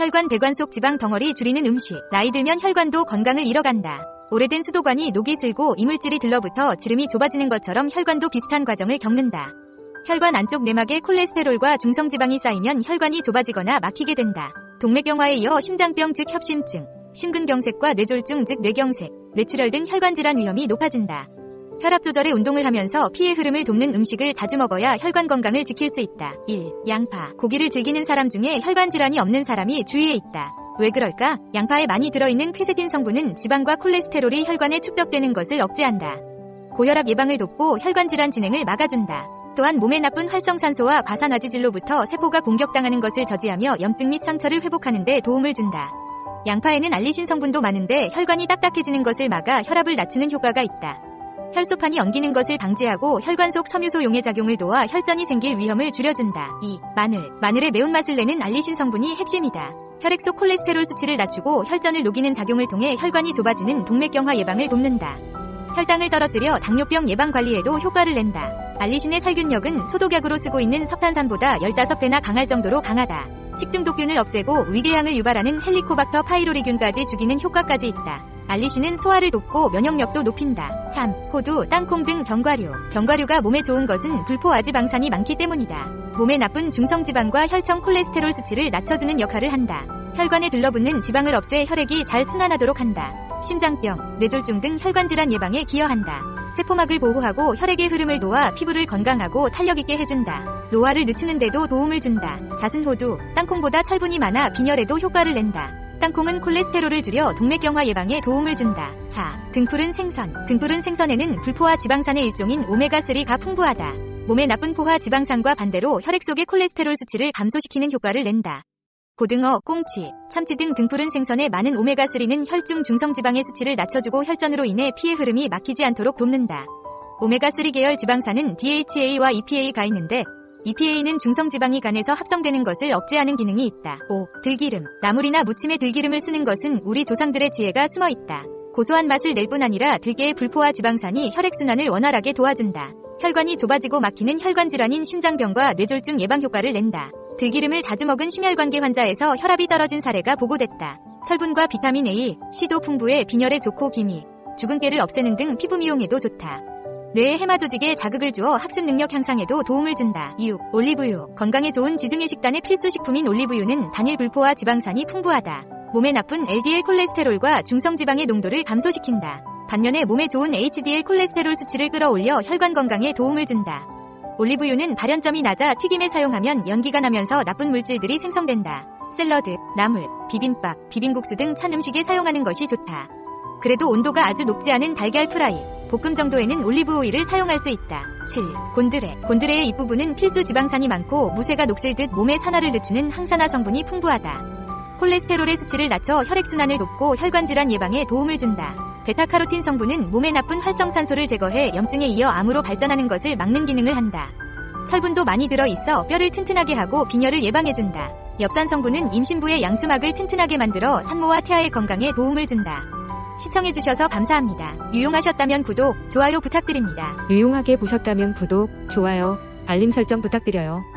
혈관 배관 속 지방 덩어리 줄이는 음식. 나이 들면 혈관도 건강을 잃어간다. 오래된 수도관이 녹이 슬고 이물질이 들러붙어 지름이 좁아지는 것처럼 혈관도 비슷한 과정을 겪는다. 혈관 안쪽 내막에 콜레스테롤과 중성지방이 쌓이면 혈관이 좁아지거나 막히게 된다. 동맥경화에 이어 심장병 즉 협심증, 심근경색과 뇌졸중 즉 뇌경색, 뇌출혈 등 혈관 질환 위험이 높아진다. 혈압 조절에 운동을 하면서 피의 흐름을 돕는 음식을 자주 먹어야 혈관 건강을 지킬 수 있다. 1. 양파. 고기를 즐기는 사람 중에 혈관 질환이 없는 사람이 주위에 있다. 왜 그럴까? 양파에 많이 들어있는 퀘세틴 성분은 지방과 콜레스테롤이 혈관에 축적되는 것을 억제한다. 고혈압 예방을 돕고 혈관 질환 진행을 막아준다. 또한 몸에 나쁜 활성산소와 과산화지질로부터 세포가 공격당하는 것을 저지하며 염증 및 상처를 회복하는 데 도움을 준다. 양파에는 알리신 성분도 많은데 혈관이 딱딱해지는 것을 막아 혈압을 낮추는 효과가 있다. 혈소판이 엉기는 것을 방지하고 혈관 속 섬유소 용해 작용을 도와 혈전이 생길 위험을 줄여준다. 2. 마늘. 마늘의 매운맛을 내는 알리신 성분이 핵심이다. 혈액 속 콜레스테롤 수치를 낮추고 혈전을 녹이는 작용을 통해 혈관이 좁아지는 동맥경화 예방을 돕는다. 혈당을 떨어뜨려 당뇨병 예방 관리에도 효과를 낸다. 알리신의 살균력은 소독약으로 쓰고 있는 석탄산보다 15배나 강할 정도로 강하다. 식중독균을 없애고 위궤양을 유발하는 헬리코박터 파이로리균까지 죽이는 효과까지 있다. 알리신은 소화를 돕고 면역력도 높인다. 3. 호두, 땅콩 등 견과류. 견과류가 몸에 좋은 것은 불포아지방산이 많기 때문이다. 몸에 나쁜 중성지방과 혈청 콜레스테롤 수치를 낮춰주는 역할을 한다. 혈관에 들러붙는 지방을 없애 혈액이 잘 순환하도록 한다. 심장병, 뇌졸중 등 혈관 질환 예방에 기여한다. 세포막을 보호하고 혈액의 흐름을 도와 피부를 건강하고 탄력 있게 해준다. 노화를 늦추는 데도 도움을 준다. 자순호두, 땅콩보다 철분이 많아 빈혈에도 효과를 낸다. 땅콩은 콜레스테롤을 줄여 동맥경화 예방에 도움을 준다. 4. 등푸른 생선. 등푸른 생선에는 불포화 지방산의 일종인 오메가3가 풍부하다. 몸에 나쁜 포화 지방산과 반대로 혈액 속의 콜레스테롤 수치를 감소시키는 효과를 낸다. 고등어, 꽁치, 참치 등 등푸른 생선의 많은 오메가3는 혈중 중성지방의 수치를 낮춰주고 혈전으로 인해 피의 흐름이 막히지 않도록 돕는다. 오메가3 계열 지방산은 DHA와 EPA가 있는데 EPA는 중성지방이 간에서 합성되는 것을 억제하는 기능이 있다. 5. 들기름. 나물이나 무침에 들기름을 쓰는 것은 우리 조상들의 지혜가 숨어 있다. 고소한 맛을 낼 뿐 아니라 들깨의 불포화 지방산이 혈액순환을 원활하게 도와준다. 혈관이 좁아지고 막히는 혈관 질환인 심장병과 뇌졸중 예방 효과를 낸다. 들기름을 자주 먹은 심혈관계 환자에서 혈압이 떨어진 사례가 보고됐다. 철분과 비타민 A, C도 풍부해 빈혈에 좋고 기미, 주근깨를 없애는 등 피부 미용에도 좋다. 뇌에 해마 조직에 자극을 주어 학습 능력 향상에도 도움을 준다. 6. 올리브유. 건강에 좋은 지중해 식단의 필수 식품인 올리브유는 단일 불포화 지방산이 풍부하다. 몸에 나쁜 LDL 콜레스테롤과 중성지방의 농도를 감소시킨다. 반면에 몸에 좋은 HDL 콜레스테롤 수치를 끌어올려 혈관 건강에 도움을 준다. 올리브유는 발연점이 낮아 튀김에 사용하면 연기가 나면서 나쁜 물질들이 생성된다. 샐러드, 나물, 비빔밥, 비빔국수 등 찬 음식에 사용하는 것이 좋다. 그래도 온도가 아주 높지 않은 달걀 프라이, 볶음 정도에는 올리브 오일을 사용할 수 있다. 7. 곤드레. 곤드레의 잎부분은 필수 지방산이 많고 무쇠가 녹슬 듯 몸의 산화를 늦추는 항산화 성분이 풍부하다. 콜레스테롤의 수치를 낮춰 혈액순환을 돕고 혈관 질환 예방에 도움을 준다. 베타카로틴 성분은 몸에 나쁜 활성산소를 제거해 염증에 이어 암으로 발전하는 것을 막는 기능을 한다. 철분도 많이 들어 있어 뼈를 튼튼하게 하고 빈혈을 예방해준다. 엽산 성분은 임신부의 양수막을 튼튼하게 만들어 산모와 태아의 건강에 도움을 준다. 시청해주셔서 감사합니다. 유용하셨다면 구독, 좋아요 부탁드립니다. 유용하게 보셨다면 구독, 좋아요, 알림 설정 부탁드려요.